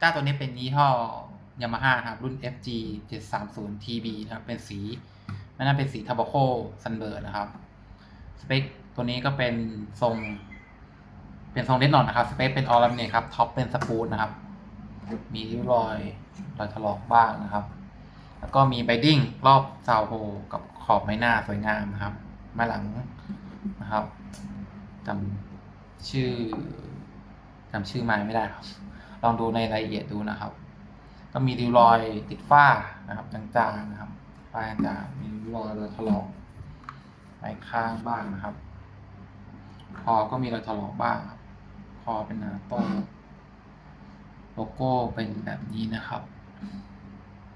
ก้าตัวนี้เป็นยี่ห้อยามาฮ่าครับ รุ่น FG 730 TB นะครับ เป็นสีไม่น่าเป็นสีทาบาโคซันเบิร์ดนะครับ สเปคตัวนี้ก็เป็นทรง เป็นทรงเล็ดหนอนนะครับ สเปคเป็นออรัมเนครับ ท็อปเป็นสปูตนะครับ มีริ้วรอยรอยถลอกบ้างนะครับ แล้วก็มีไบดิ้งรอบซาวโฮกับขอบไม้หน้าสวยงามนะครับม้หลังนะครับจำชื่อจำชื่อไม้ไม่ได้ครับ ลองดูในรายละเอียดดูนะครับ ก็มีริ้วรอยติดฝ้านะครับจางๆนะครับฝ้าจางมีริ้วรอยรอยถลอกไปข้างบ้างนะครับ คอก็มีรอยถลอกบ้างคอเป็นหนาโต้โลโก้เป็นแบบนี้นะครับ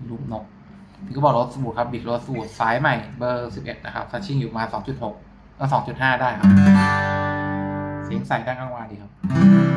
รูปนกพี่ก็บอกรถสบู่ครับบิดรถสบู่ซ้ายใหม่เบอร์11นะครับทัชชิ่งอยู่มา2.6ก็2.5ได้ครับ เสียงใสดังกังวานดีครับ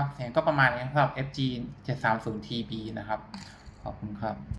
ับเสียงก็ประมาณนี้สำหรับ FG 730 TB นะครับ ขอบคุณครับ